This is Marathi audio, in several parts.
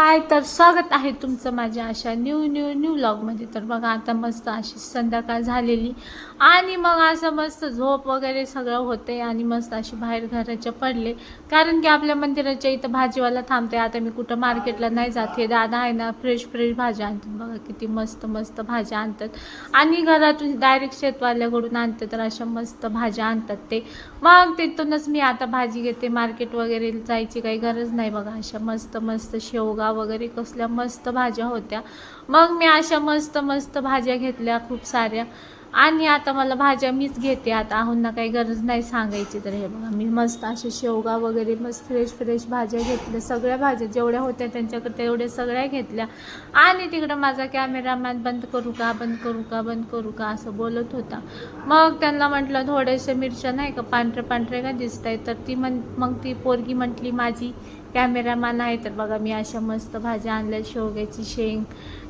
हाय तर स्वागत आहे तुमचं माझ्या अशा न्यू न्यू न्यू ब्लॉगमध्ये तर बघा आता मस्त अशी संध्याकाळ झालेली. आणि मग असं मस्त झोप वगैरे सगळं होते आणि मस्त अशी बाहेर घराच्या पडले. कारण की आपल्या मंदिराच्या इथं भाजीवाला थांबते आता मी कुठं मार्केटला नाही जात. हे दादा आहे ना फ्रेश फ्रेश भाज्या आणतात. बघा किती मस्त मस्त भाज्या आणतात. आणि घरातून डायरेक्ट शेतवाल्याकडून आणतात तर अशा मस्त भाज्या आणतात ते. मग तिथूनच मी आता भाजी घेते. मार्केट वगैरे जायची काही गरज नाही बघा. अशा मस्त मस्त शेवगा वगैरे कसल्या मस्त भाज्या होत्या. मग मी अशा मस्त मस्त भाज्या घेतल्या खूप साऱ्या. आणि आता मला भाज्या मीच घेते. आता आहोंना काही गरज नाही सांगायची तर हे बघा मी मस्त असे शेवगा वगैरे मस्त फ्रेश फ्रेश भाज्या घेतल्या. सगळ्या भाज्या जेवढ्या होत्या त्यांच्याकडे तेवढ्या सगळ्या घेतल्या. आणि तिकडं माझा कॅमेरामॅन बंद करू का? बंद करू का? बंद करू का? असं बोलत होता. मग त्यांना म्हटलं थोडेसे मिरच्या नाही का? पांढरे पांढरे का दिसत आहे तर ती म्हण मग ती पोरगी म्हटली माझी कॅमेरामॅन आहे. तर बघा मी अशा मस्त भाज्या आणल्या शेवग्याची शेंग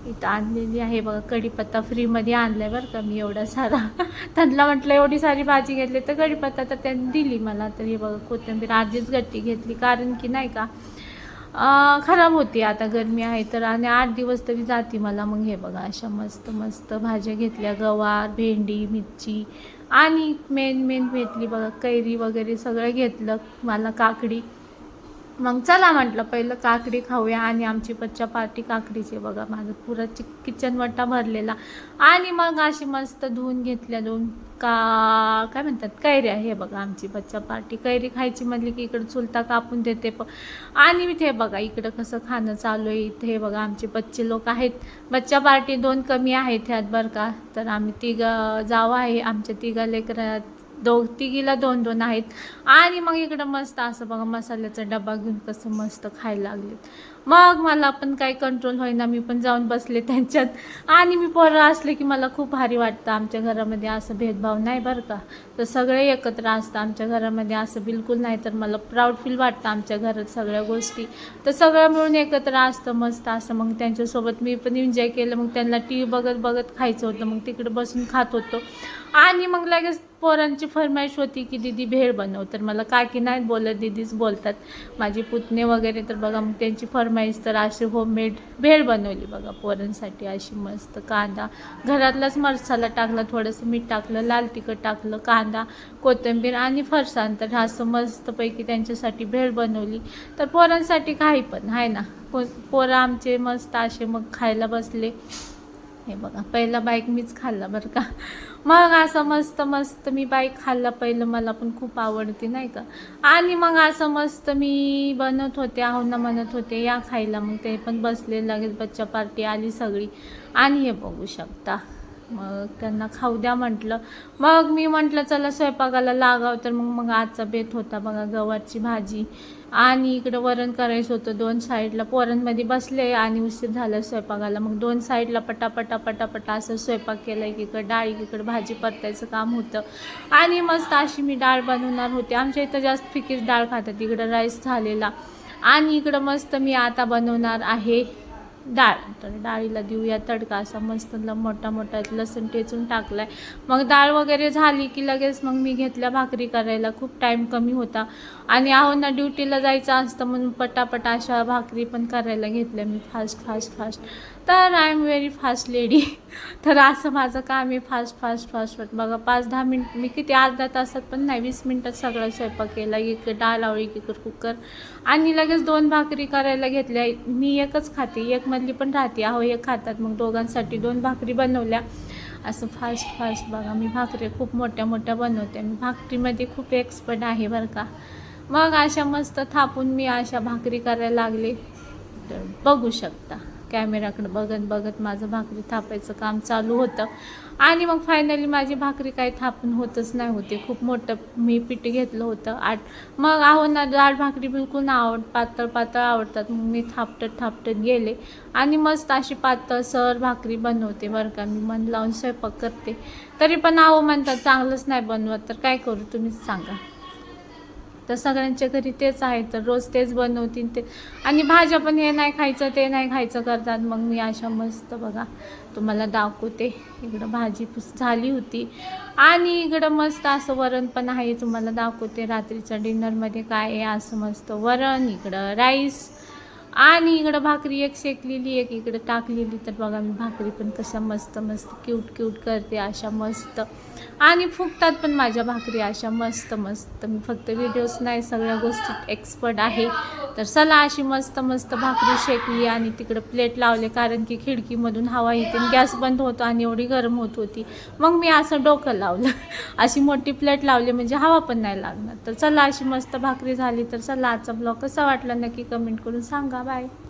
इथं आणलेली आहे बघा कढीपत्ता फ्रीमध्ये आणलाय बरं का मी एवढा सारा. त्यांना म्हटलं एवढी सारी भाजी घेतली तर कढीपत्ता तर त्यांनी दिली मला. तर हे बघा कोथिंबीर आधीच गट्टी घेतली कारण की नाही का खराब होती. आता गरमी आहे तर आणि आठ दिवस तरी जाते मला. मग हे बघा अशा मस्त मस्त भाज्या घेतल्या. गवार भेंडी मिरची आणि मेन मेन घेतली बघा कैरी वगैरे सगळं घेतलं. मला काकडी मग चला म्हटलं पहिलं काकडी खाऊया आणि आमची बच्चा पार्टी काकडीची बघा. माझं पुरा चि किचन वट्टा भरलेला. आणि मग अशी मस्त धुवून घेतल्या दोन का काय म्हणतात कैऱ्या हे बघा आमची बच्चा पार्टी. कैरी खायची म्हणली की इकडं चुलता कापून देते प आणि मी ते बघा इकडं कसं खाणं चालू आहे. इथे बघा आमचे बच्चे लोक आहेत. बच्चा पार्टी दोन कमी आहेत ह्यात बरं का. तर आम्ही तिघं जावं आहे आमच्या तिघा लेकरात दो तिघीला दोन दोन आहेत. आणि मग इकडं मस्त असं बघा मसाल्याचा डबा घेऊन कसं मस्त खायला लागलेत. मग मला पण काही कंट्रोल होईना. मी पण जाऊन बसले त्यांच्यात. आणि मी पोरं असले की मला खूप भारी वाटतं आमच्या घरामध्ये असं भेदभाव नाही बरं का. तर सगळे एकत्र असतं आमच्या घरामध्ये असं बिलकुल नाही. तर मला प्राऊड फील वाटतं आमच्या घरात सगळ्या गोष्टी. तर सगळं मिळून एकत्र असतं मस्त असं. मग त्यांच्यासोबत मी पण एन्जॉय केलं. मग त्यांना टी व्ही बघत बघत खायचं होतं. मग तिकडे बसून खात होतो. आणि मग लगेच पोरांची फरमाईश होती की दीदी भेळ बनव. तर मला काकी नाही बोलत दीदीच बोलतात. माझी पुतणे वगैरे तर बघा मग त्यांची फरमाईश तर अशी होममेड भेळ बनवली बघा पोरांसाठी अशी मस्त कांदा. घरातलाच मसाला टाकला थोडंसं मीठ टाकलं लाल तिखट टाकलं कांदा कोथिंबीर आणि फरसाण. तर असं मस्तपैकी त्यांच्यासाठी भेळ बनवली. तर पोरांसाठी काही पण आहे ना? पो पोरं आमचे मस्त असे मग खायला बसले. हे बघा पहिला बाईक मीच खाल्ला बरं का. मग असं मस्त मस्त मी बाईक खाल्ला. पहिलं मला पण खूप आवडते नाही का? आणि मग असं मस्त मी बनत होते आहोंना म्हणत होते या खायला. मग ते पण बसले लगेच बच्चा पार्टी आली सगळी. आणि हे बघू शकता. मग त्यांना खाऊ द्या म्हटलं. मग मी म्हटलं चला स्वयंपाकाला लागाव. तर मग मग आजचा बेत होता बघा गव्हाची भाजी. आणि इकडं वरण करायचं होतं दोन साईडला. पोरांमध्ये बसले आणि उशीर झाला स्वयंपाकाला. मग दोन साईडला पटापटा पटापटा असं स्वयंपाक केला. एकीकडं डाळ एकीकडं भाजी परतायचं काम होतं. आणि मस्त अशी मी डाळ बनवणार होते. आमच्या इथं जास्त फिकीच डाळ खातात. इकडं राईस झालेला. आणि इकडं मस्त मी आता बनवणार आहे डाळ तर डाळीला देऊया तडका असा मस्त ल- मोठा मोठा लसूण टेचून टाकलाय. मग डाळ वगैरे झाली की लगेच मग मी घेतल्या भाकरी करायला खूप टाईम कमी होता. आणि आहोंना ड्युटीला जायचं असतं म्हणून पटापटा अशा भाकरी पण करायला घेतल्या मी फास्ट फास्ट फास्ट तर I am very fast lady तर असं माझं काम आहे फास्ट फास्ट फास्ट बघा पाच दहा मिनिट मी किती अर्धा तासात पण नाही वीस मिनटात सगळा स्वयंपाक केला. एक डाळ आवळी किकर कुकर. आणि लगेच दोन भाकरी करायला घेतल्या. मी एकच खाते. एक मधली पण राहते. अहो एक खातात. मग दोघांसाठी दोन भाकरी बनवल्या. असं फास्ट फास्ट बघा. मी भाकरी खूप मोठ्या मोठ्या बनवते. मी भाकरीमध्ये खूप एक्सपर्ट आहे बरं का. मग अशा मस्त थापून मी अशा भाकरी करायला लागले. तर बघू शकता. कॅमेराकडे बघत बघत माझं भाकरी थापायचं काम चालू होतं. आणि मग फायनली माझी भाकरी काही थापून होतच नाही होते. खूप मोठं मी पीठ घेतलं होतं. आठ मग आहो ना डाळ भाकरी बिलकुल आवड पातळ पातळ आवडतात. मग मी थापटत थापटत गेले. आणि मस्त अशी पातळ सर भाकरी बनवते बरं का. मी मन लावून स्वयंपाक करते. तरी पण आहो म्हणतात चांगलंच नाही बनवत. तर काय करू? तुम्हीच सांगा. तर सगळ्यांच्या घरी तेच आहे तर रोज तेच बनवतील ते. आणि भाज्या पण हे नाही खायचं ते नाही खायचं करतात. मग मी अशा मस्त बघा तुम्हाला दाखवते. इकडं भाजी पुस झाली होती. आणि इकडं मस्त असं वरण पण आहे तुम्हाला दाखवते. रात्रीच्या डिनरमध्ये काय आहे असं मस्त वरण इकडं राईस. आणि इकडं भाकरी एक शेकलेली एक इकडं टाकलेली. तर बघा मी भाकरी पण कशा मस्त मस्त क्यूट क्यूट करते अशा मस्त. आणि फुगतात पण माझ्या भाकरी अशा मस्त मस्त. मी फक्त व्हिडिओज नाही सगळ्या गोष्टीत एक्सपर्ट आहे. तर चला अशी मस्त मस्त भाकरी शेकली आणि तिकडं प्लेट लावले कारण की खिडकीमधून हवा येते गॅस बंद होतो आणि एवढी गरम होत होती. मग मी असं डोकं लावलं. अशी मोठी प्लेट लावली म्हणजे हवा पण नाही लागणार. तर चला अशी मस्त भाकरी झाली तर चला आजचा ब्लॉग कसा वाटला नक्की कमेंट करून सांगा. 拜拜。